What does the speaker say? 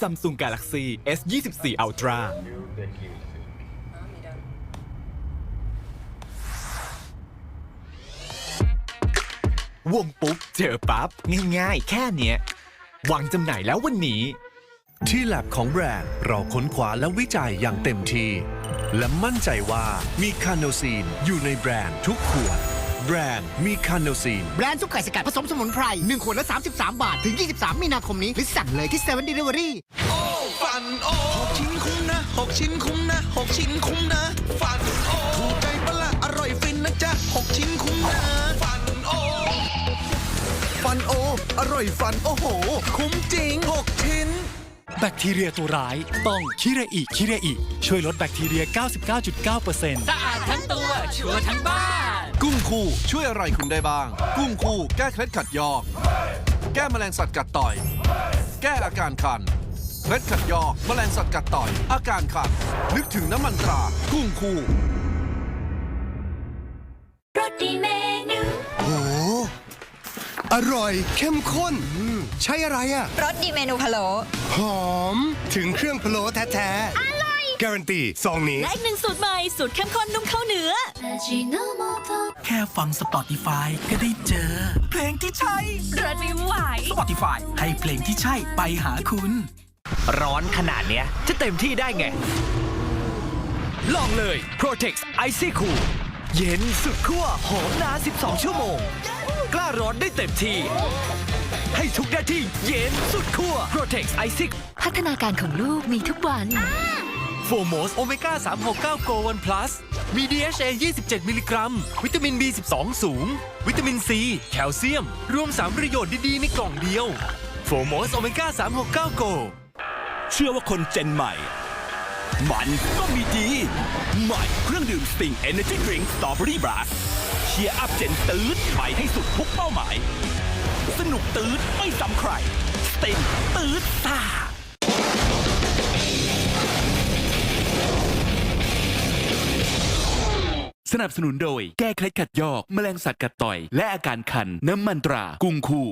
Samsung Galaxy S24 Ultra วงปุ๊บ เจอปั๊บ ง่ายๆ แค่เนี้ยวางจำหน่ายแล้ววันนี้ ที่แลบของแบรนด์เราค้นคว้าและวิจัยอย่างเต็มที่ และมั่นใจว่ามีคาโนซีนอยู่ในแบรนด์ทุกขวด แบรนด์มีคาโนซีน แบรนด์ซุปไก่สกัดผสมสมุนไพร1ขวดละ 33 บาท ถึง 23 มีนาคมนี้ หรือสั่งเลยที่7 Delivery ฟันโอหกชิ้นคุ้มนะหกชิ้นคุ้มนะหกชิ้นคุ้มนะฟันโอถูกใจปะละอร่อยฟินนะจ๊ะหกชิ้นคุ้มนะฟันโอฟันโออร่อยฟันโอ้โห คุ้มจริงหกชิ้น แบคทีเรียตัวร้าย ต้องคิเรอิคิเรอิช่วยลดแบคทีเรีย 99.9%สะอาดทั้งตัว ชัวร์ทั้งบ้าน กุ้งคู่ช่วยอะไรคุณได้บ้าง กุ้งคู่แก้เคล็ดขัดยอก แก้แมลงสัตว์กัดต่อย แก้อาการคันเคล็ดขัดยอกแมลงสัตว์กัดต่อย อาการคันนึกถึงน้ำมันตรา กุ้งคู่ ร่อย เข้มข้นอืมใช่อะไรอะรสดีเมนูพะโล้หอม ถึงเครื่องพะโล้แท้ๆ อร่อย การันตีซองนี้ และอีกหนึ่งสูตรใหม่ สูตรเข้มข้นนุ่มข้าวเหนือ แค่ฟัง Spotify ก็ได้เจอ เพลงที่ใช่ รสไม่ไหว Spotify ให้เพลงที่ใช่ไปหาคุณ ร้อนขนาดเนี้ย จะเต็มที่ได้ไง ลองเลย Protex Icy Cool เย็นสุดขั้วหอมนาน 12 ชั่วโมง กล้าร้อนได้เต็มที่ ให้ทุกหน้าที่เย็นสุดขั้ว Protex Icy พัฒนาการของลูกมีทุกวัน โฟโมสโอเมก้า 369 โกวันพลัส มี DHA 27 มิลลิกรัม วิตามิน B12 สูง วิตามินซี แคลเซียม รวม 3 ประโยชน์ดี ๆ ในกล่องเดียว โฟโมสโอเมก้า 369 โก เชื่อว่าคนเจนใหม่ มันก็มีดีใหม่เครื่องดื่มสติง Energy Drink Strawberry Blast เชียร์อัพเจนตืดไปให้สุดทุกเป้าหมาย สนุกตืดไม่ซ้ำใครสติงตืดซ่าสนับสนุนโดย แก้เคล็ดขัดยอก แมลงสัตว์กัดต่อย และอาการคัน น้ำมันตรา กุ้งคู่